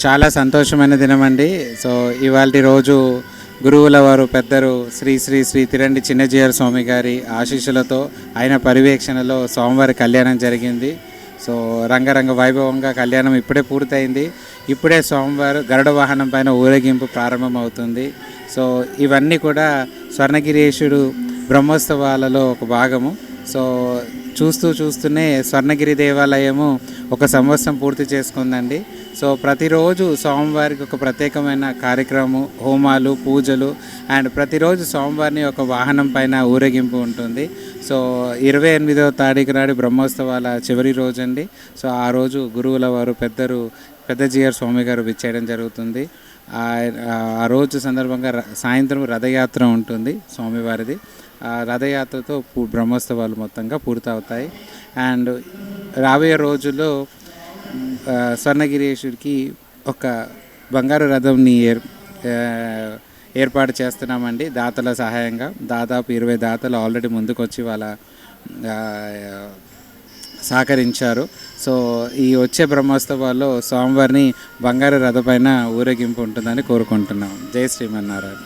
చాలా సంతోషమైన దినం అండి సో ఇవాళ రోజు గురువుల వారు పెద్దరు శ్రీ శ్రీ శ్రీ తిరండి చిన్నజీయర్ స్వామి గారి ఆశీస్సులతో ఆయన పర్యవేక్షణలో సోమవారి కళ్యాణం జరిగింది. సో రంగరంగ వైభవంగా కళ్యాణం ఇప్పుడే పూర్తయింది. ఇప్పుడే సోమవారం గరుడ వాహనం పైన ఊరేగింపు ప్రారంభమవుతుంది. సో ఇవన్నీ కూడా స్వర్ణగిరీశుడు బ్రహ్మోత్సవాలలో ఒక భాగము. సో చూస్తూ చూస్తూనే స్వర్ణగిరి దేవాలయము ఒక సంవత్సరం పూర్తి చేసుకుందండి. సో ప్రతిరోజు సోమవారికి ఒక ప్రత్యేకమైన కార్యక్రమం హోమాలు పూజలు అండ్ ప్రతిరోజు సోమవారిని ఒక వాహనం పైన ఊరేగింపు ఉంటుంది. సో ఇరవై ఎనిమిదవ తారీఖు నాడు బ్రహ్మోత్సవాల చివరి రోజు అండి సో ఆ రోజు గురువుల వారు పెద్దరు పెద్ద జిఆర్ స్వామి గారు విచ్చేయడం జరుగుతుంది. ఆ- రోజు సందర్భంగా సాయంత్రం రథయాత్ర ఉంటుంది స్వామివారిది. రథయాత్రతో పూ- బ్రహ్మోత్సవాలు మొత్తంగా పూర్తవుతాయి. అండ్ రాబోయే రోజుల్లో ఆ, ఒక బంగారు రథంని ఏర్ ఏర్పాటు చేస్తున్నామండి దాతల సహాయంగా. దాదాపు ఇరవై దాతలు ఆల్రెడీ ముందుకొచ్చి వాళ్ళ సహకరించారు. సో ఈ వచ్చే బ్రహ్మోత్సవాల్లో స్వామివారిని బంగారు రథ పైన ఊరేగింపు ఉంటుందని కోరుకుంటున్నాం. జై శ్రీమన్నారాయణ.